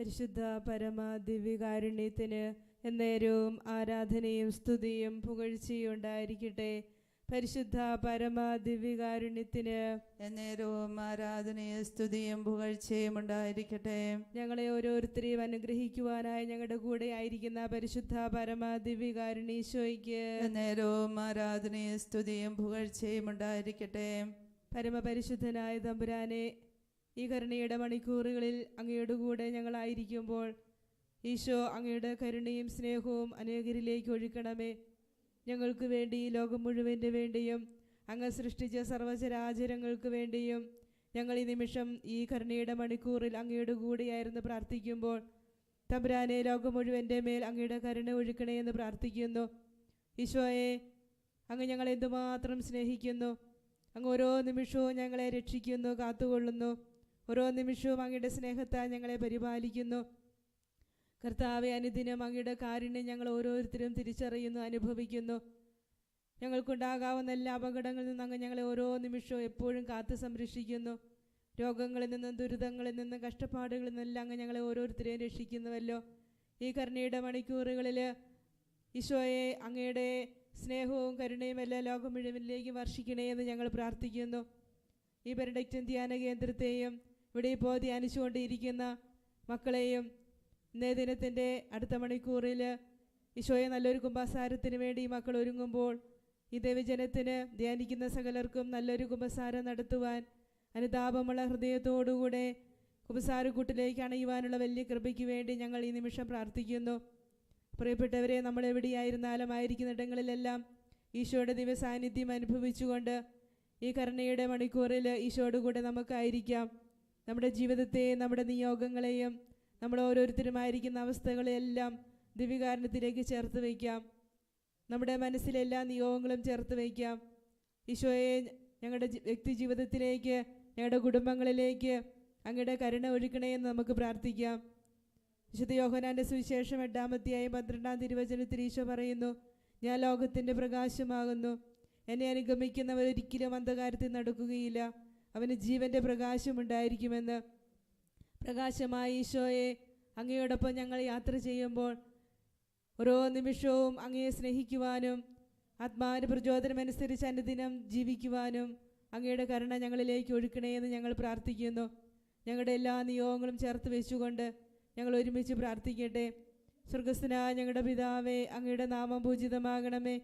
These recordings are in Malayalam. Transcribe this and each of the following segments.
പരിശുദ്ധ പരമ ദിവ്യകാരുണ്യത്തിന് എന്നേരവും ആരാധനയും സ്തുതിയും പുകഴ്ചയും ഉണ്ടായിരിക്കട്ടെ പരിശുദ്ധ പരമ ദിവ്യകാരുണ്യത്തിന് എന്നേരവും ആരാധനയും സ്തുതിയും പുകഴ്ചയും ഉണ്ടായിരിക്കട്ടെ. ഞങ്ങളെ ഓരോരുത്തരെയും അനുഗ്രഹിക്കുവാനായി ഞങ്ങളുടെ കൂടെ ആയിരിക്കുന്ന പരിശുദ്ധ പരമ ദിവ്യകാരുണീശോയ്ക്ക് എന്നേരവും ആരാധനയും സ്തുതിയും പുകഴ്ചയും ഉണ്ടായിരിക്കട്ടെ. പരമപരിശുദ്ധനായ തമ്പുരാനെ ഈ കരുണയുടെ മണിക്കൂറുകളിൽ അങ്ങയുടെ കൂടെ ഞങ്ങളായിരിക്കുമ്പോൾ ഈശോ അങ്ങയുടെ കരുണയും സ്നേഹവും അനേകരിലേക്ക് ഒഴുക്കണമേ. ഞങ്ങൾക്ക് വേണ്ടി ലോകം മുഴുവന്റെ വേണ്ടിയും അങ്ങ് സൃഷ്ടിച്ച സർവചരാചരങ്ങൾക്ക് വേണ്ടിയും ഞങ്ങൾ ഈ നിമിഷം ഈ കരുണയുടെ മണിക്കൂറിൽ അങ്ങയുടെ കൂടെയായിരുന്നു പ്രാർത്ഥിക്കുമ്പോൾ തമ്പുരാനെ ലോകം മുഴുവന്റെ മേൽ അങ്ങയുടെ കരുണ ഒഴുക്കണേ എന്ന് പ്രാർത്ഥിക്കുന്നു. ഈശോയെ അങ്ങ് ഞങ്ങളെ എന്തുമാത്രം സ്നേഹിക്കുന്നു അങ്ങ് ഓരോ നിമിഷവും ഞങ്ങളെ രക്ഷിക്കുന്നു കാത്തുകൊള്ളുന്നു. ഓരോ നിമിഷവും അങ്ങയുടെ സ്നേഹത്താൽ ഞങ്ങളെ പരിപാലിക്കുന്നു. കർത്താവെ അനുദിനം അങ്ങയുടെ കാരുണ്യം ഞങ്ങൾ ഓരോരുത്തരും തിരിച്ചറിയുന്നു അനുഭവിക്കുന്നു. ഞങ്ങൾക്കുണ്ടാകാവുന്ന എല്ലാ അപകടങ്ങളിൽ നിന്നും അങ്ങ് ഞങ്ങളെ ഓരോ നിമിഷവും എപ്പോഴും കാത്തു സംരക്ഷിക്കുന്നു. രോഗങ്ങളിൽ നിന്നും ദുരിതങ്ങളിൽ നിന്നും കഷ്ടപ്പാടുകളിൽ നിന്നെല്ലാം അങ്ങ് ഞങ്ങളെ ഓരോരുത്തരെയും രക്ഷിക്കുന്നുവല്ലോ. ഈ കരുണയുടെ മണിക്കൂറുകളിൽ ഈശോയെ അങ്ങയുടെ സ്നേഹവും കരുണയും എല്ലാം ലോകം മുഴുവനിലേക്ക് വർഷിക്കണേ എന്ന് ഞങ്ങൾ പ്രാർത്ഥിക്കുന്നു. ഈ പെരഡക്റ്റൻ ധ്യാന കേന്ദ്രത്തെയും ഇവിടെ ഇപ്പോൾ ധ്യാനിച്ചുകൊണ്ടിരിക്കുന്ന മക്കളെയും ഇന്നേ ദിനത്തിന്റെ അടുത്ത മണിക്കൂറിൽ ഈശോയെ നല്ലൊരു കുംഭസാരത്തിന് വേണ്ടി മക്കൾ ഒരുങ്ങുമ്പോൾ ഈ ദൈവജനത്തിന് ധ്യാനിക്കുന്ന സകലർക്കും നല്ലൊരു കുംഭസാരം നടത്തുവാൻ അനുതാപമുള്ള ഹൃദയത്തോടുകൂടെ കുംഭസാരക്കൂട്ടിലേക്ക് അണയുവാനുള്ള വലിയ കൃപയ്ക്ക് വേണ്ടി ഞങ്ങൾ ഈ നിമിഷം പ്രാർത്ഥിക്കുന്നു. പ്രിയപ്പെട്ടവരെ നമ്മൾ എവിടെയായിരുന്നാലും ആയിരിക്കുന്നിടങ്ങളിലെല്ലാം ഈശോയുടെ ദിവസാന്നിധ്യം അനുഭവിച്ചുകൊണ്ട് ഈ കരുണയുടെ മണിക്കൂറിൽ ഈശോയുടെ കൂടെ നമുക്കായിരിക്കാം. നമ്മുടെ ജീവിതത്തെയും നമ്മുടെ നിയോഗങ്ങളെയും നമ്മൾ ഓരോരുത്തരുമായിരിക്കുന്ന അവസ്ഥകളെയെല്ലാം ദിവ്യകാരണത്തിലേക്ക് ചേർത്ത് വയ്ക്കാം. നമ്മുടെ മനസ്സിലെ എല്ലാ നിയോഗങ്ങളും ചേർത്ത് വയ്ക്കാം. ഈശോയെ ഞങ്ങളുടെ വ്യക്തി ജീവിതത്തിലേക്ക് ഞങ്ങളുടെ കുടുംബങ്ങളിലേക്ക് അങ്ങയുടെ കരുണ ഒഴുക്കണേയെന്ന് നമുക്ക് പ്രാർത്ഥിക്കാം. വിശുദ്ധ യോഹനാന്റെ സുവിശേഷം എട്ടാമത്തെയായി പന്ത്രണ്ടാം തിരുവചനത്തിൽ ഈശോ പറയുന്നു ഞാൻ ലോകത്തിന്റെ പ്രകാശമാകുന്നു. എന്നെ അനുഗമിക്കുന്നവരൊരിക്കലും അന്ധകാരത്തിൽ നടക്കുകയില്ല. അവന് ജീവന്റെ പ്രകാശം ഉണ്ടായിരിക്കുമെന്ന് പ്രകാശമായ ഈശോയെ അങ്ങയോടൊപ്പം ഞങ്ങൾ യാത്ര ചെയ്യുമ്പോൾ ഓരോ നിമിഷവും അങ്ങയെ സ്നേഹിക്കുവാനും ആത്മാവിന് പ്രചോദനമനുസരിച്ച് അനുദിനം ജീവിക്കുവാനും അങ്ങയുടെ കരുണ ഞങ്ങളിലേക്ക് ഒഴുക്കണേ എന്ന് ഞങ്ങൾ പ്രാർത്ഥിക്കുന്നു. ഞങ്ങളുടെ എല്ലാ നിയോഗങ്ങളും ചേർത്ത് വെച്ചുകൊണ്ട് ഞങ്ങൾ ഒരുമിച്ച് പ്രാർത്ഥിക്കട്ടെ. സ്വർഗസ്ഥനായ ഞങ്ങളുടെ പിതാവേ അങ്ങയുടെ നാമം പൂജിതമാകണമേ.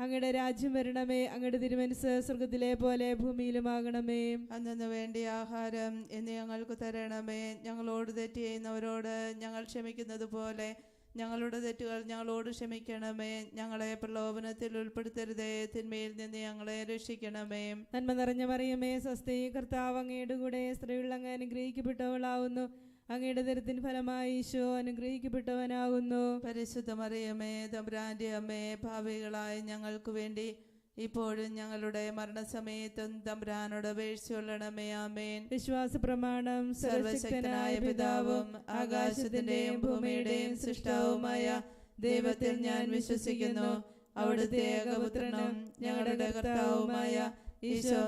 അങ്ങയുടെ രാജ്യം വരണമേ അങ്ങയുടെ തിരുമനസ് സ്വർഗത്തിലെ പോലെ ഭൂമിയിലുമാകണമേ. അന്നു വേണ്ടിയ ആഹാരം എന്ന് ഞങ്ങൾക്ക് തരണമേ. ഞങ്ങളോട് തെറ്റ് ചെയ്യുന്നവരോട് ഞങ്ങൾ ക്ഷമിക്കുന്നത് പോലെ ഞങ്ങളുടെ തെറ്റുകൾ ഞങ്ങളോട് ക്ഷമിക്കണമേ. ഞങ്ങളെ പ്രലോഭനത്തിൽ ഉൾപ്പെടുത്തരുതേ. തിന്മയിൽ നിന്ന് ഞങ്ങളെ രക്ഷിക്കണമേ. നന്മ നിറഞ്ഞ മറിയമേ സ്വസ്തി കർത്താവ് അങ്ങയുടെ കൂടെ സ്ത്രീകൾ അങ്ങ് അനുഗ്രഹിക്കപ്പെട്ടവളാവുന്നു. അങ്ങയുടെ ദരത്തിൻ ഫലമായി ഈശോ അനുഗ്രഹിക്കപ്പെട്ടവനാകുന്നു. പരിശുദ്ധ മറിയമേ തമ്പുരാന്റെ അമ്മേ ഭാവികളായ ഞങ്ങൾക്ക് വേണ്ടി ഇപ്പോഴും ഞങ്ങളുടെ മരണസമയത്തും തമ്പുരാനോട് അപേക്ഷിച്ചുകൊള്ളണമേ ആമേൻ. വിശ്വാസ പ്രമാണം സർവശക്തനായ പിതാവും ആകാശത്തിന്റെയും ഭൂമിയുടെയും സൃഷ്ടാവുമായ ദൈവത്തിൽ ഞാൻ വിശ്വസിക്കുന്നു. അവിടുത്തെ ഏകപുത്രനും ഞങ്ങളുടെ കർത്താവുമായ ഈശോ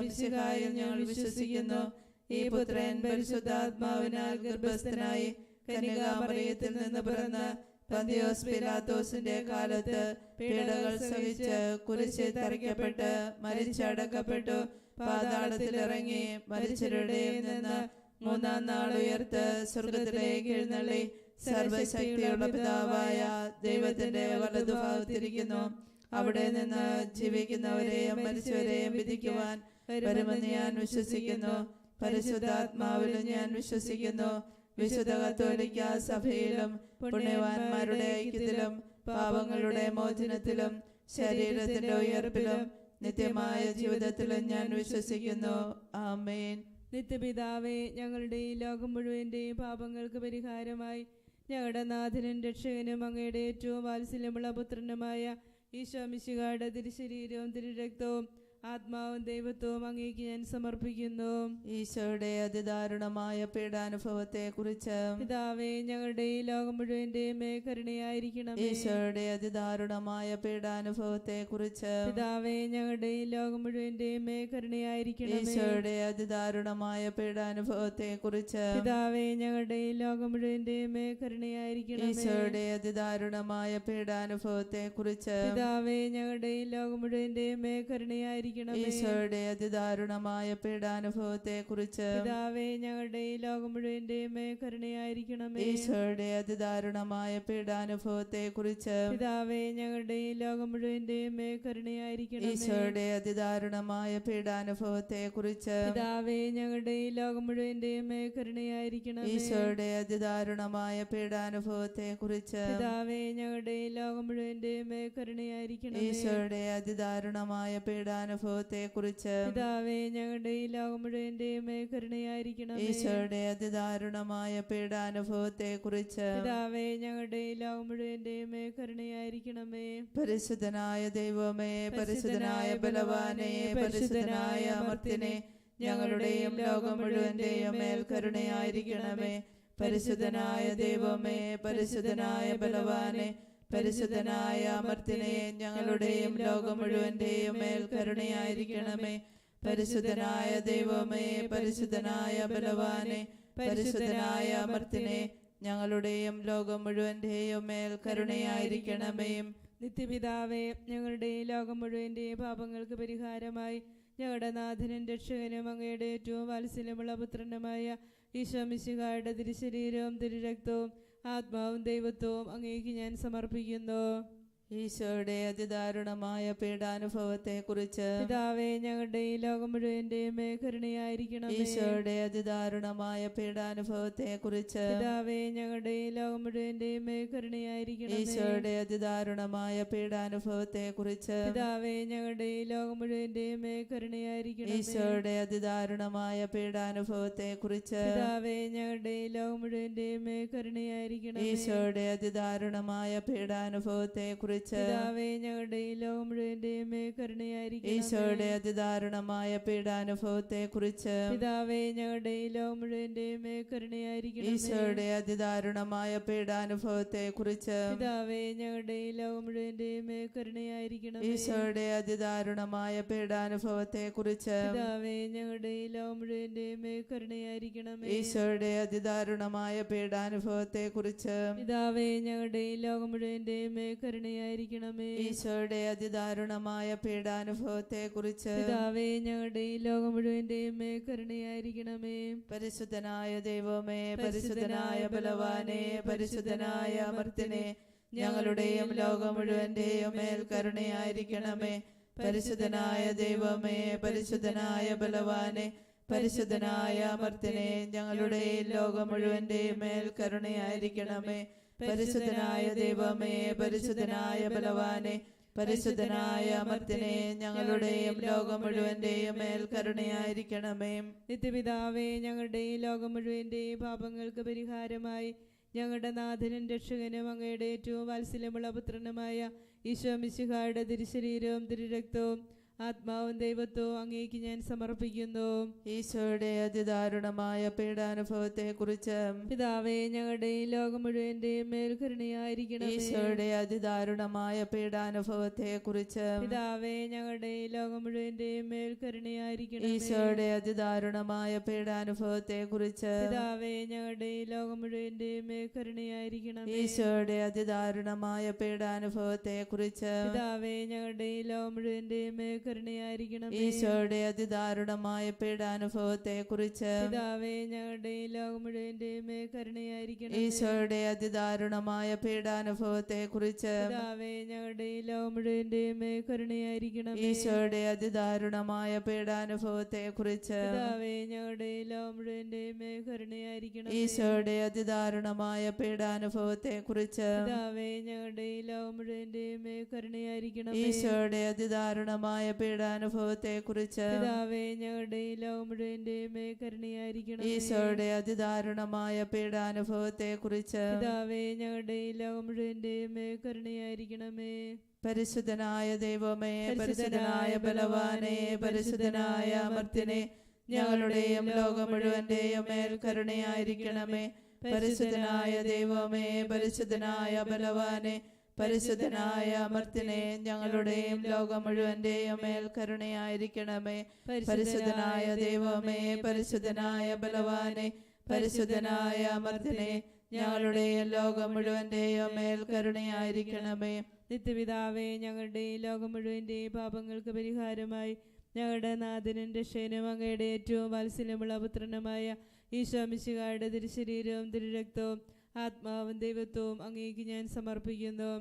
ഞങ്ങൾ വിശ്വസിക്കുന്നു. ഈ പുത്രൻ പരിശുദ്ധാത്മാവിനാൽ ഗർഭസ്ഥനായി കന്യകാമറിയത്തിൽ നിന്ന് പിറന്ന് പന്തിയോസ് പിലാത്തോസിന്റെ കാലത്ത് പീഡകൾ സഹിച്ച് കുരിശിൽ തറയ്ക്കപ്പെട്ട് മരിച്ചടക്കപ്പെട്ടു പാതാളത്തിൽ ഇറങ്ങി മരിച്ചവരുടെ നിന്ന് മൂന്നാം നാൾ ഉയർത്ത് സ്വർഗത്തിലേക്ക് എഴുന്നള്ളി സർവശക്തിയുള്ള പിതാവായ ദൈവത്തിന്റെ വലതുഭാഗത്തിരിക്കുന്നു. അവിടെ നിന്ന് ജീവിക്കുന്നവരെയും മരിച്ചവരെയും വിധിക്കുവാൻ വരുമെന്ന് ഞാൻ വിശ്വസിക്കുന്നു. പരിശുദ്ധാത്മാവിലും ഞാൻ വിശ്വസിക്കുന്നു. വിശുദ്ധ കത്തോലിക്ക സഭയിലും പുണ്യവാന്മാരുടെ ഐക്യത്തിലും പാപങ്ങളുടെ മോചനത്തിലും ശരീരത്തിന്റെ ഉയർപ്പിലും നിത്യമായ ജീവിതത്തിലും ഞാൻ വിശ്വസിക്കുന്നു. ആമേൻ. നിത്യപിതാവേ ഞങ്ങളുടെ ഈ ലോകം മുഴുവന്റെയും പാപങ്ങൾക്ക് പരിഹാരമായി ഞങ്ങളുടെ നാഥനും രക്ഷകനും അങ്ങയുടെ ഏറ്റവും വാത്സല്യമുള്ള പുത്രനുമായ ഈശോ മിശിഹായുടെ തിരുശരീരവും തിരുരക്തവും ആത്മാവും ദൈവത്വവും അങ്ങേക്ക് ഞാൻ സമർപ്പിക്കുന്നു. ഈശോയുടെ അതിദാരുണമായ പീഡാനുഭവത്തെ കുറിച്ച് പിതാവേ ഞങ്ങളുടെ ഈ ലോകം മുഴുവന്റെ മേ കരുണയായിരിക്കണമേ ഈശോയുടെ അതിദാരുണമായ പീഡാനുഭവത്തെ കുറിച്ച് പിതാവേ ഞങ്ങളുടെ ഈ ലോകം മുഴുവന്റെ മേ കരുണയായിരിക്കണമേ ഈശോയുടെ അതിദാരുണമായ പീഡാനുഭവത്തെ കുറിച്ച് പിതാവേ ഞങ്ങളുടെ ഈ ലോകം മുഴുവന്റെ മേ കരുണയായിരിക്കണമേ ഈശോയുടെ അതിദാരുണമായ പീഡാനുഭവത്തെ കുറിച്ച് പിതാവേ ഞങ്ങളുടെ ഈ ലോകം മുഴുവന്റെ മേ കരുണയായിരിക്കണമേ ഈശോയുടെ അതിദാരുണമായ പീഡാനുഭവത്തെ കുറിച്ച് പിതാവേ ഞങ്ങളുടെ ഈ ലോകം മുഴുവന്റെയുമേ കരുണയായിരിക്കണമേ ഈശോയുടെ അതിദാരുണമായ പീഡാനുഭവത്തെ കുറിച്ച് പിതാവേ ഞങ്ങളുടെ ഈ ലോകം മുഴുവന്റെയുമേ കരുണയായിരിക്കണം ഈശോയുടെ അതിദാരുണമായ പീഡാനുഭവത്തെ കുറിച്ച് പിതാവേ ഞങ്ങളുടെ ഈ ലോകം മുഴുവന്റെയുമേ കരുണയായിരിക്കണം ഈശോയുടെ അതിദാരുണമായ പീഡാനുഭവത്തെ കുറിച്ച് പിതാവേ ഞങ്ങളുടെ ഈ ലോകം മുഴുവന്റെയുമേ കരുണയായിരിക്കണം ഈശോയുടെ അതിദാരുണമായ പീഡാനുഭവത്തെ കുറിച്ച് പിതാവേ ഞങ്ങളുടെ ഈ ലോകം മുഴുവന്റെയും കരുണയായിരിക്കണം ഈശോയുടെ അതിദാരുണമായ പീഡാനുഭവത്തെ കുറിച്ച് പിതാവേ ഞങ്ങളുടെ ഈ ലോകം മുഴുവന്റെയും കരുണയായിരിക്കണമേ പരിശുദ്ധനായ ദൈവമേ പരിശുദ്ധനായ ബലവാനെ പരിശുദ്ധനായ അമർത്തിനെ ഞങ്ങളുടെയും ലോകം മുഴുവന്റെയും മേൽ കരുണയായിരിക്കണമേ പരിശുദ്ധനായ ദൈവമേ പരിശുദ്ധനായ ബലവാനെ പരിശുദ്ധനായ അമർത്തിനെ ഞങ്ങളുടെയും ലോകം മുഴുവന്റെയും മേൽ കരുണയായിരിക്കണമേ. പരിശുദ്ധനായ ദൈവമേ പരിശുദ്ധനായ ബലവാനെ പരിശുദ്ധനായ അമർത്തിനെ ഞങ്ങളുടെയും ലോകം മുഴുവന്റെയും മേൽ കരുണയായിരിക്കണമേ. നിത്യപിതാവേ ഞങ്ങളുടെ ലോകം മുഴുവന്റെയും പാപങ്ങൾക്ക് പരിഹാരമായി ഞങ്ങളുടെ നാഥനും രക്ഷകനും അങ്ങയുടെ ഏറ്റവും വാത്സല്യമുള്ള പുത്രനുമായ ഈശോ ഈശോമിശിഹായുടെ തിരുശരീരവും തിരുരക്തവും ആത്മാവും ദൈവത്വവും അങ്ങേക്ക് ഞാൻ സമർപ്പിക്കുന്നു ഈശോയുടെ അതിദാരുണമായ പീഡാനുഭവത്തെ കുറിച്ച് പിതാവേ ഞങ്ങളുടെ ഈ ലോകം മുഴുവന്റെയും കരുണയായിരിക്കണം ഈശോയുടെ അതിദാരുണമായ പീഡാനുഭവത്തെ കുറിച്ച് പിതാവേ ഞങ്ങളുടെ ഈ ലോകം മുഴുവന്റെയും കരുണയായിരിക്കണം ഈശോയുടെ അതിദാരുണമായ പീഡാനുഭവത്തെ കുറിച്ച് പിതാവേ ഞങ്ങളുടെ ഈ ലോകം മുഴുവന്റെയും കരുണയായിരിക്കണം ഈശോയുടെ അതിദാരുണമായ പീഡാനുഭവത്തെ കുറിച്ച് പിതാവേ ഞങ്ങളുടെ ഈ ലോകം മുഴുവന്റെയും കരുണയായിരിക്കണം ഈശോയുടെ അതിദാരുണമായ പീഡാനുഭവത്തെ കുറിച്ച് ഞങ്ങളുടെ ഈ ലോകം മുഴുവന്റെയും മേ കരുണയായിരിക്കണമേ ഈശോയുടെ അതിദാരുണമായ പീഡാനുഭവത്തെ കുറിച്ച് പിതാവേ ഞങ്ങളുടെ ഈ ലോകം മുഴുവന്റെയും മേ കരുണയായിരിക്കണമേ ഈശോയുടെ അതിദാരുണമായ പീഡാനുഭവത്തെ കുറിച്ച് പിതാവേ ഞങ്ങളുടെ ഈ ലോകം മുഴുവന്റെയും മേ കരുണയായിരിക്കണമേ ഈശോയുടെ അതിദാരുണമായ പീഡാനുഭവത്തെ കുറിച്ച് പിതാവേ ഞങ്ങളുടെ ഈ ലോകം മുഴുവന്റെയും മേ കരുണയായിരിക്കണമേ ഈശോയുടെ അതിദാരുണമായ പീഡാനുഭവത്തെ കുറിച്ച് പിതാവേ ഞങ്ങളുടെ ഈ ലോകം മേ കരുണയായിരിക്കണമേ ഈശോയുടെ അതിദാരുണമായ പീഡാനുഭവത്തെ കുറിച്ച് പിതാവേ ഞങ്ങളുടെ ഈ ലോകം മുഴുവന്റെയും മേ കരുണയായിരിക്കണമേ. പരിശുദ്ധനായ ദൈവമേ പരിശുദ്ധനായ ബലവാനെ പരിശുദ്ധനായ അമർത്തിനെ ഞങ്ങളുടെയും ലോകം മുഴുവന്റെയും മേൽ കരുണയായിരിക്കണമേ. പരിശുദ്ധനായ ദൈവമേ പരിശുദ്ധനായ ബലവാനെ പരിശുദ്ധനായ അമർത്തിനെ ഞങ്ങളുടെ ലോകം മുഴുവന്റെയും മേൽ കരുണയായിരിക്കണമേ. പരിശുദ്ധനായ ദൈവമേ പരിശുദ്ധനായ ബലവാനെ പരിശുദ്ധനായ അമർത്തിനെ ഞങ്ങളുടെയും ലോകം മുഴുവന്റെയും മേൽ കരുണയായിരിക്കണമേ. നിത്യപിതാവേ ഞങ്ങളുടെയും ലോകം മുഴുവന്റെയും പാപങ്ങൾക്ക് പരിഹാരമായി ഞങ്ങളുടെ നാഥനും രക്ഷകനും അങ്ങയുടെ ഏറ്റവും വാത്സല്യമുള്ള പുത്രനുമായ ഈശോ മിശിഹായുടെ തിരുശരീരവും തിരുരക്തവും ആത്മാവും ദൈവത്വവും അങ്ങേക്ക് ഞാൻ സമർപ്പിക്കുന്നു. ഈശോയുടെ അതിദാരുണമായ പീഡാനുഭവത്തെ കുറിച്ച് പിതാവേ ഞങ്ങളുടെ ഈ ലോകം മുഴുവന്റെയും മേൽ കരുണയായിരിക്കണമേ. ഈശോയുടെ അതിദാരുണമായ പീഡാനുഭവത്തെ കുറിച്ച് പിതാവേ ഞങ്ങളുടെ ഈ ലോകം മുഴുവന്റെയും മേൽ കരുണയായിരിക്കണമേ. ഈശോയുടെ അതിദാരുണമായ പീഡാനുഭവത്തെ കുറിച്ച് പിതാവേ ഞങ്ങളുടെ ഈ ലോകം മുഴുവന്റെയും മേൽ കരുണയായിരിക്കണമേ. ഈശോയുടെ അതിദാരുണമായ പീഡാനുഭവത്തെ കുറിച്ച് പിതാവേ ഞങ്ങളുടെ ഈ ലോകം മുഴുവന്റെയും മേൽ കരുണയായിരിക്കണമേ. ഈശോയുടെ അതിദാരുണമായ പീഡാനുഭവത്തെ കുറിച്ച് പിതാവേ ഞങ്ങളുടെ ലോകം മുഴുവന്റെയും മേൽ ഈശോയുടെ അതിദാരുണമായ പീഡാനുഭവത്തെ കുറിച്ച് പിതാവേ ഞങ്ങളുടെ ലോകം മുഴുവന്റെയും മേൽ ഈശോയുടെ അതിദാരുണമായ പീഡാനുഭവത്തെ കുറിച്ച് പിതാവേ ഞങ്ങളുടെ ലോകം മുഴുവന്റെയും മേൽ ഈശോയുടെ അതിദാരുണമായ പീഡാനുഭവത്തെ കുറിച്ച് പിതാവേ ഞങ്ങളുടെ ലോകം മുഴുവന്റെയും മേൽ ഈശോയുടെ അതിദാരുണമായ പീഡാനുഭവത്തെ കുറിച്ച് പിതാവേ ഞങ്ങളുടെ ഈ ലോകം കരുണയായിരിക്കണമേ ഈശോയുടെ അതിദാരുണമായ പീഡാനുഭവത്തെക്കുറിച്ച് പിതാവേ ഞങ്ങളുടെ ഈ ലോകം മുഴുവന്റെയും കരുണയായിരിക്കണമേ പരിശുദ്ധനായ ദൈവമേ പരിശുദ്ധനായ ബലവാനെ പരിശുദ്ധനായ അമർത്തിനെ ഞങ്ങളുടെയും ലോകം മുഴുവന്റെയും മേൽ കരുണയായിരിക്കണമേ പരിശുദ്ധനായ ദൈവമേ പരിശുദ്ധനായ ബലവാനെ പരിശുദ്ധനായ അമർത്തിനെ ഞങ്ങളുടെയും ലോകം മുഴുവന്റെയും മേൽ കരുണയായിരിക്കണമേ. പരിശുദ്ധനായ ദൈവമേ പരിശുദ്ധനായ ബലവാനെ പരിശുദ്ധനായ അമർത്തിനെ ഞങ്ങളുടെയും ലോകം മുഴുവന്റെയും മേൽ കരുണയായിരിക്കണമേ. നിത്യപിതാവേ ഞങ്ങളുടെ ലോകം മുഴുവന്റെ പാപങ്ങൾക്ക് പരിഹാരമായി ഞങ്ങളുടെ നാഥനും രക്ഷേനും അങ്ങയുടെ ഏറ്റവും വാത്സല്യമുള്ള പുത്രനുമായ ഈശോമിശികായുടെ തിരുശരീരവും തിരുരക്തവും ആത്മാവും ദൈവത്വവും അങ്ങേക്ക് ഞാൻ സമർപ്പിക്കുന്നു.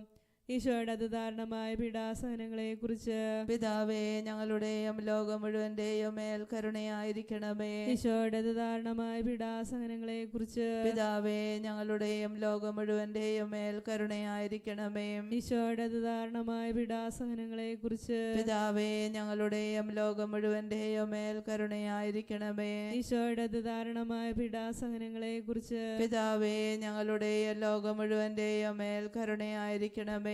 ഈശോയുടെ അതിദാരുണമായ പീഡാസഹനങ്ങളെ കുറിച്ച് പിതാവേ ഞങ്ങളുടെയും ലോകം മുഴുവന്റെയും മേൽ കരുണയായിരിക്കണമേ. ഈശോയുടെ അതിദാരുണമായ പീഡാസഹനങ്ങളെ കുറിച്ച് പിതാവേ ഞങ്ങളുടെയും ലോകം മുഴുവന്റെയും മേൽ കരുണയായിരിക്കണമേ. ഈശോയുടെ അതിദാരുണമായ പീഡാസഹനങ്ങളെ കുറിച്ച് പിതാവേ ഞങ്ങളുടെയും ലോകം മുഴുവന്റെയും മേൽ കരുണയായിരിക്കണമേ. ഈശോയുടെ അതിദാരുണമായ പീഡാസഹനങ്ങളെ കുറിച്ച് പിതാവേ ഞങ്ങളുടെയും ലോകം മുഴുവന്റെയും മേൽ കരുണയായിരിക്കണമേ.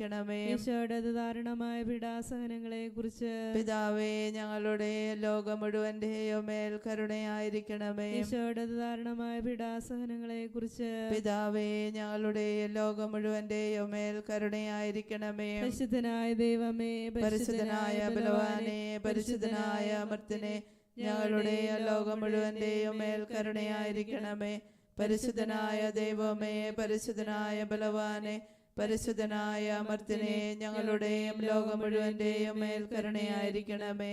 കരുണയായിരിക്കണമേ ഈശോയുടെ ദാരുണമായ പീഡാസഹനങ്ങളെ കുറിച്ച് പിതാവേ ഞങ്ങളുടെ ലോകം മുഴുവന്റെയോ മേൽ കരുണയായിരിക്കണമേ. ഈശോയുടെ ദാരുണമായ പീഡാസഹനങ്ങളെ കുറിച്ച് പിതാവേ ഞങ്ങളുടെ ലോകം മുഴുവന്റെയോ മേൽ കരുണയായിരിക്കണമേ. പരിശുദ്ധനായ ദൈവമേ പരിശുദ്ധനായ ബലവാനെ പരിശുദ്ധനായ അമർത്തിനെ ഞങ്ങളുടെ ലോകം മുഴുവന്റെയും മേൽ കരുണയായിരിക്കണമേ. പരിശുദ്ധനായ ദൈവമേ പരിശുദ്ധനായ ബലവാനെ പരിശുദ്ധനായ അമർത്തിനെ ഞങ്ങളുടെയും ലോകം മുഴുവന്റെയും മേൽക്കരുണയായിരിക്കണമേ.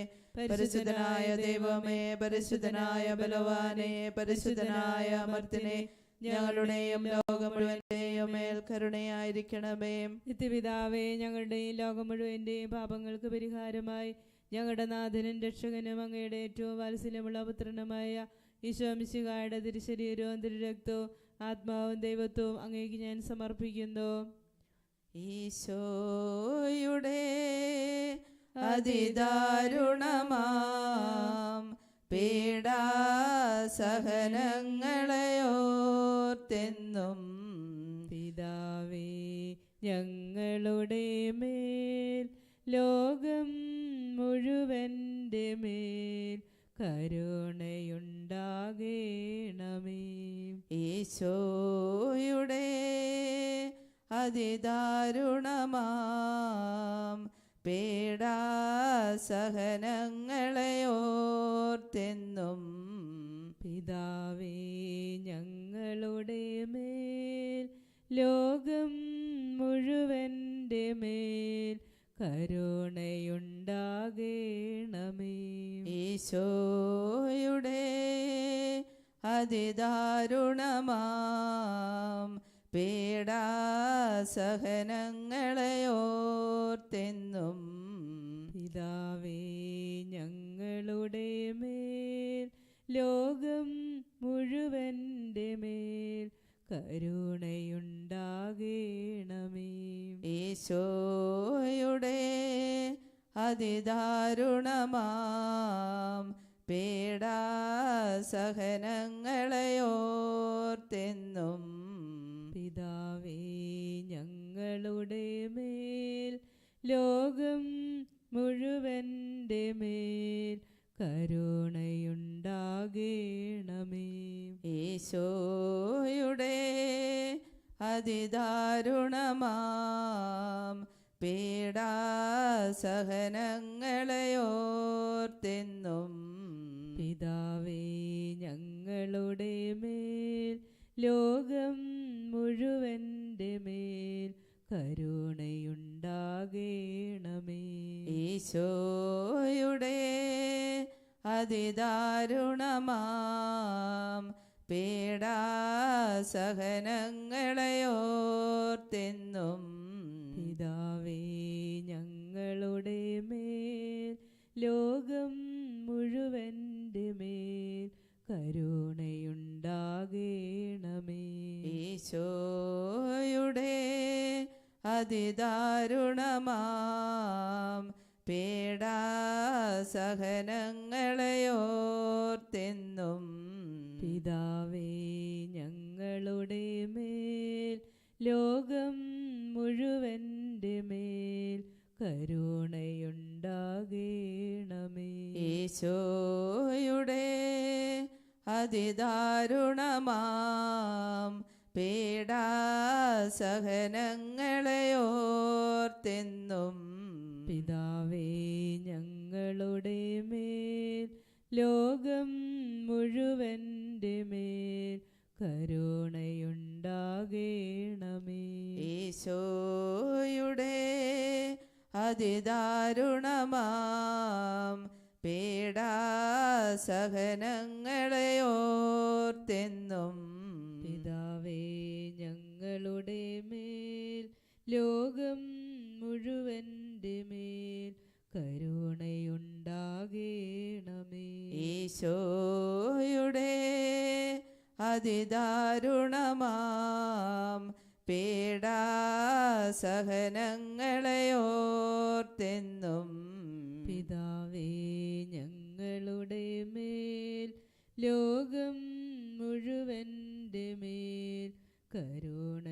പരിശുദ്ധനായ ദൈവമേ പരിശുദ്ധനായ ബലവാനെ പരിശുദ്ധനായ അമർത്തിനെ ഞങ്ങളുടെയും ലോകം മുഴുവന്റെയും മേൽക്കരുണയായിരിക്കണമേ. നിത്യപിതാവേ ഞങ്ങളുടെയും ലോകം മുഴുവന്റെയും പാപങ്ങൾക്ക് പരിഹാരമായി ഞങ്ങളുടെ നാഥനും രക്ഷകനും അങ്ങയുടെ ഏറ്റവും വാത്സല്യമുള്ള പുത്രനുമായ ഈശോമിശികായുടെ തിരുശരീരവും തിരുരക്തവും ആത്മാവും ദൈവത്വവും അങ്ങേക്ക് ഞാൻ സമർപ്പിക്കുന്നു. ഈശോയുടെ അതിദാരുണമാം. പീഡാസഹനങ്ങളെയോർത്തെന്നും പിതാവേ ഞങ്ങളുടെ മേൽ ലോകം മുഴുവന്റെ മേൽ കരുണയുണ്ടാകേണമേ. ഈശോയുടെ അതിദാരുണമാം. പേടാസഹനങ്ങളെയോർത്തെന്നും പിതാവേ ഞങ്ങളുടെ മേൽ ലോകം മുഴുവന്റെ മേൽ കരുണയുണ്ടാകേണമേ. ഈശോയുടെ അതിദാരുണമാം. പീഡാസഹനങ്ങളെയോർത്തെന്നും പിതാവേ ഞങ്ങളുടെ മേൽ ലോകം മുഴുവന്റെ മേൽ കരുണയുണ്ടാകേണമേ. ഈശോയുടെ അതിദാരുണമാം പീഡാസഹനങ്ങളെയോർത്തെന്നും പീഡാസഹനങ്ങളെയോർത്തെന്നും പിതാവേ ഞങ്ങളുടെ മേൽ ലോകം മുഴുവന്റെ മേൽ കരുണയുണ്ടാകേണമേ. ഈശോയുടെ അതിദാരുണമാം പീഡാസഹനങ്ങളെയോർത്തെന്നും ഞങ്ങളുടെ മേൽ ലോകം മുഴുവന്റെ മേൽ കരുണയുണ്ടാകേണമേ. ഈശോയുടെ അതിദാരുണമാം പേടാസഹനങ്ങളെയോർത്തെന്നും പിതാവേ ഞങ്ങളുടെ മേൽ ലോകം മുഴുവന്റെ മേൽ കരുണയുണ്ടാകേണമേ. ഈശോയുടെ അതിദാരുണമാം പീഡാസഹനങ്ങളെയോർത്തെന്നും പിതാവേ ഞങ്ങളുടെ മേൽ ലോകം മുഴുവന്റെ മേൽ കരുണയുണ്ടാകേണമേ. ഈശോയുടെ അതിദാരുണമാം. പീഡാസഹനങ്ങളെയോർത്തെന്നും പിതാവേ ഞങ്ങളുടെ മേൽ ലോകം മുഴുവന്റെ മേൽ കരുണയുണ്ടാകേണമേ. ഈശോയുടെ അതിദാരുണമാം. പീഡാസഹനങ്ങളെയോർത്തെന്നും പിതാവേ ഞങ്ങളുടെ മേൽ ലോകം മുഴുവന്റെ മേൽ കരുണയുണ്ടാകേണമേ.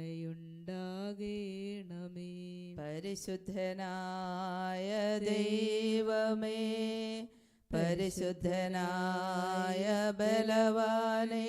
പരിശുദ്ധനായ ദൈവമേ പരിശുദ്ധനായ ബലവാനേ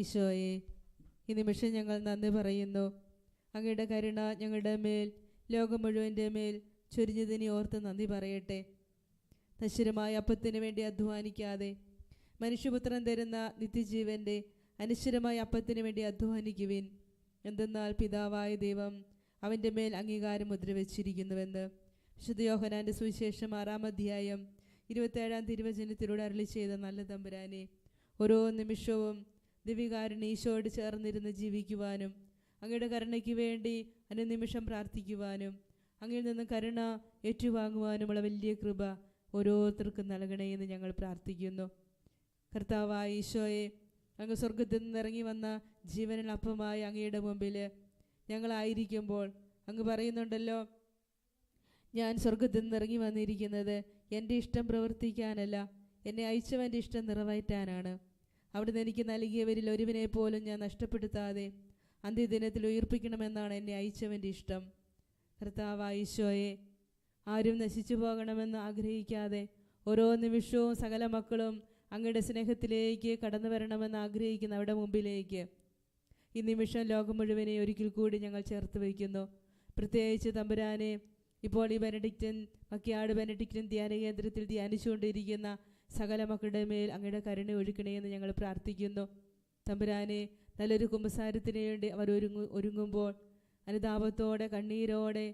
ഈശോയെ ഈ നിമിഷം ഞങ്ങൾ നന്ദി പറയുന്നു. അങ്ങയുടെ കരുണ ഞങ്ങളുടെ മേൽ ലോകം മുഴുവന്റെ മേൽ ചൊരിഞ്ഞതിനെ ഓർത്ത് നന്ദി പറയട്ടെ. നശ്വരമായ അപ്പത്തിന് വേണ്ടി അധ്വാനിക്കാതെ മനുഷ്യപുത്രൻ തരുന്ന നിത്യജീവന്റെ അനശ്വരമായ അപ്പത്തിന് വേണ്ടി അധ്വാനിക്കുവിൻ. എന്തെന്നാൽ പിതാവായ ദൈവം അവന്റെ മേൽ അംഗീകാരം മുദ്രവെച്ചിരിക്കുന്നുവെന്ന് വിശുദ്ധ സുവിശേഷം ആറാം അധ്യായം ഇരുപത്തേഴാം തിരുവചനത്തിലൂടെ അരളി ചെയ്ത നല്ല തമ്പുരാനെ ഓരോ നിമിഷവും ദിവികാരൻ ഈശോയോട് ചേർന്നിരുന്ന് ജീവിക്കുവാനും അങ്ങയുടെ കരുണയ്ക്ക് വേണ്ടി അനുനിമിഷം പ്രാർത്ഥിക്കുവാനും അങ്ങിൽ നിന്ന് കരുണ ഏറ്റുവാങ്ങുവാനുമുള്ള വലിയ കൃപ ഓരോരുത്തർക്കും നൽകണേ എന്ന് ഞങ്ങൾ പ്രാർത്ഥിക്കുന്നു. കർത്താവായ ഈശോയെ അങ്ങ് സ്വർഗത്തിൽ നിന്ന് ഇറങ്ങി വന്ന ജീവനിൽ അപ്പമായി അങ്ങയുടെ മുമ്പിൽ ഞങ്ങളായിരിക്കുമ്പോൾ അങ്ങ് പറയുന്നുണ്ടല്ലോ ഞാൻ സ്വർഗത്തിൽ നിന്ന് ഇറങ്ങി വന്നിരിക്കുന്നത് എന്റെ ഇഷ്ടം പ്രവർത്തിക്കാനല്ല എന്നെ അയച്ചവന്റെ ഇഷ്ടം നിറവേറ്റാനാണ്. അവിടുന്ന് എനിക്ക് നൽകിയവരിൽ ഒരുവിനെ പോലും ഞാൻ നഷ്ടപ്പെടുത്താതെ അന്ത്യദിനത്തിൽ ഉയർപ്പിക്കണമെന്നാണ് എന്നെ അയച്ചവന്റെ ഇഷ്ടം. കർത്താവായ ഈശോയെ ആരും നശിച്ചു പോകണമെന്ന് ആഗ്രഹിക്കാതെ ഓരോ നിമിഷവും സകല മക്കളും അങ്ങയുടെ സ്നേഹത്തിലേക്ക് കടന്നു വരണമെന്ന് ആഗ്രഹിക്കുന്ന അവിടെ മുമ്പിലേക്ക്. ഈ നിമിഷം ലോകം മുഴുവനെ ഒരിക്കൽ കൂടി ഞങ്ങൾ ചേർത്ത് വയ്ക്കുന്നു. പ്രത്യേകിച്ച് തമ്പുരാനെ ഇപ്പോൾ ഈ ബെനഡിക്റ്റൻ മക്കിയാട് ബെനഡിക്റ്റൻ ധ്യാന കേന്ദ്രത്തിൽ ധ്യാനിച്ചുകൊണ്ടിരിക്കുന്ന സകല മക്കളുടെ മേൽ അങ്ങയുടെ കരുണ ഒഴുക്കണേയെന്ന് ഞങ്ങൾ പ്രാർത്ഥിക്കുന്നു. തമ്പുരാനെ നല്ലൊരു കുമ്പസാരത്തിന് വേണ്ടി അവർ ഒരുങ്ങു ഒരുങ്ങുമ്പോൾ അനുതാപത്തോടെ കണ്ണീരോടെ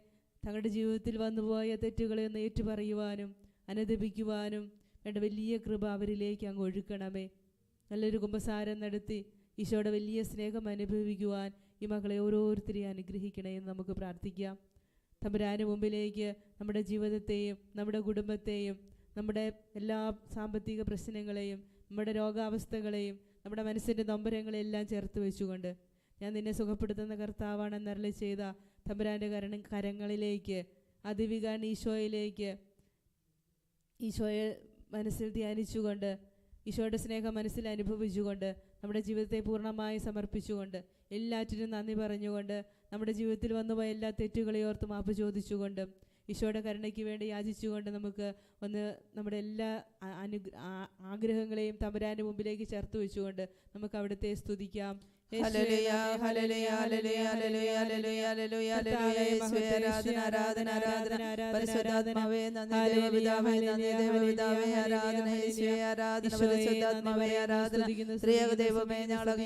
തങ്ങളുടെ ജീവിതത്തിൽ വന്നുപോയ തെറ്റുകളെ ഒന്ന് ഏറ്റുപറയുവാനും അനുദപിക്കുവാനും വേണ്ട വലിയ കൃപ അവരിലേക്ക് അങ്ങ് ഒഴുക്കണമേ. നല്ലൊരു കുമ്പസാരം നടത്തി ഈശോയുടെ വലിയ സ്നേഹം അനുഭവിക്കുവാൻ ഈ മക്കളെ ഓരോരുത്തരെയും അനുഗ്രഹിക്കണേ എന്ന് നമുക്ക് പ്രാർത്ഥിക്കാം. തമ്പുരാന് മുമ്പിലേക്ക് നമ്മുടെ ജീവിതത്തെയും നമ്മുടെ കുടുംബത്തെയും നമ്മുടെ എല്ലാ സാമ്പത്തിക പ്രശ്നങ്ങളെയും നമ്മുടെ രോഗാവസ്ഥകളെയും നമ്മുടെ മനസ്സിന്റെ നൊമ്പരങ്ങളെല്ലാം ചേർത്ത് വെച്ചുകൊണ്ട് ഞാൻ നിന്നെ സുഖപ്പെടുത്തുന്ന കർത്താവാണെന്നരളി ചെയ്ത തമ്പുരാന്റെ കരണ കരങ്ങളിലേക്ക് അതിവികാൻ ഈശോയിലേക്ക് ഈശോയെ മനസ്സിൽ ധ്യാനിച്ചുകൊണ്ട് ഈശോയുടെ സ്നേഹം മനസ്സിൽ അനുഭവിച്ചുകൊണ്ട് നമ്മുടെ ജീവിതത്തെ പൂർണമായി സമർപ്പിച്ചുകൊണ്ട് എല്ലാറ്റിനും നന്ദി പറഞ്ഞുകൊണ്ട് നമ്മുടെ ജീവിതത്തിൽ വന്നുപോയ എല്ലാ തെറ്റുകളെയോർത്ത് മാപ്പ് ചോദിച്ചുകൊണ്ട് ഈശോയുടെ കരുണയ്ക്ക് വേണ്ടി യാചിച്ചുകൊണ്ട് നമുക്ക് ഒന്ന് നമ്മുടെ എല്ലാ അനു ആഗ്രഹങ്ങളെയും തമ്പുരാന്റെ മുമ്പിലേക്ക് ചേർത്ത് വെച്ചുകൊണ്ട് നമുക്ക് അവിടുത്തെ സ്തുതിക്കാം ദൈവമേ ഞങ്ങളെ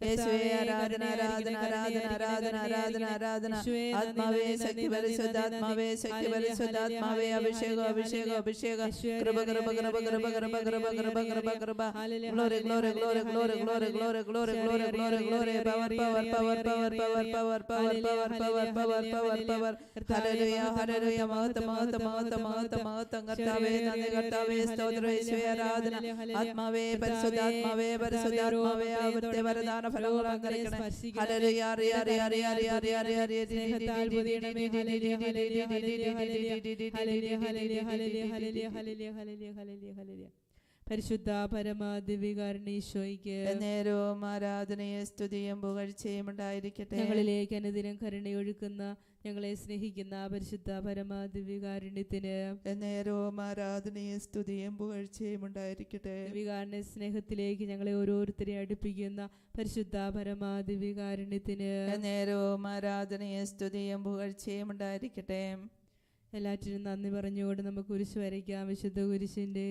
യേശുവേ ആരാധന ആരാധന ആരാധന ആരാധന ആരാധന ആരാധന ആത്മാവേ ശക്തി പരിശുദ്ധാത്മാവേ ശക്തി പരിശുദ്ധാത്മാവേ അഭിഷേകം അഭിഷേകം അഭിഷേകം കൃപ കൃപ കൃപ കൃപ കൃപ കൃപ കൃപ കൃപ കൃപ glory glory glory glory glory glory glory glory glory glory power power power power power power power power power power power power മഹത്വം മഹത്വം മഹത്വം മഹത്വം മഹത്വം കർത്താവേ നന്ദി കർത്താവേ സ്തോത്രം യേശുവേ ആരാധന ആത്മാവേ പരിശുദ്ധാത്മാവേ പരിശുദ്ധാത്മാവേ അവിടുത്തെ വരദാന ഫലം പരിശുദ്ധ പരമാദിവികാരണീശോയ്ക്ക് നേരവും ആരാധനയെ സ്തുതിയും പുകഴ്ചയും ഉണ്ടായിരിക്കട്ടെ ഞങ്ങളിലേക്ക് അനുദിനം കരുണയൊഴുക്കുന്ന ഞങ്ങളെ സ്നേഹിക്കുന്ന പരിശുദ്ധ പരമാദിവികാരുണ്യത്തിന് നേരവും ആരാധനയും സ്തുതിയും പുകഴ്ചയും ഉണ്ടായിരിക്കട്ടെ. ദിവികാരുണ്യ സ്നേഹത്തിലേക്ക് ഞങ്ങളെ ഓരോരുത്തരെ അടുപ്പിക്കുന്ന പരിശുദ്ധ പരമാദിവികാരുണ്യത്തിന് നേരവും ആരാധനയും സ്തുതിയും പുകഴ്ചയും ഉണ്ടായിരിക്കട്ടെ. എല്ലാറ്റിനും നന്ദി പറഞ്ഞുകൊണ്ട് നമുക്ക് കുരിശ് വരയ്ക്കാം വിശുദ്ധ കുരിശിന്റെ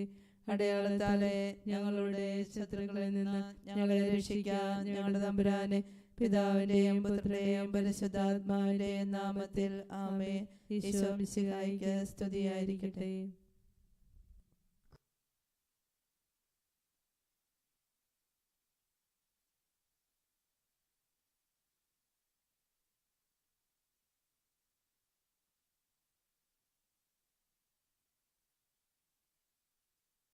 അടയാളത്താലെ ഞങ്ങളുടെ ശത്രുക്കളിൽ നിന്ന് ഞങ്ങളെ രക്ഷിക്കാൻ ഞങ്ങളുടെ തമ്പുരാനെ പിതാവിന്റെയും പുത്രന്റെയും പരിശുദ്ധാത്മാവിന്റെയും നാമത്തിൽ. ആമേ ഈശോ മിശിഹായിക്ക് സ്തുതിയായിരിക്കട്ടെ.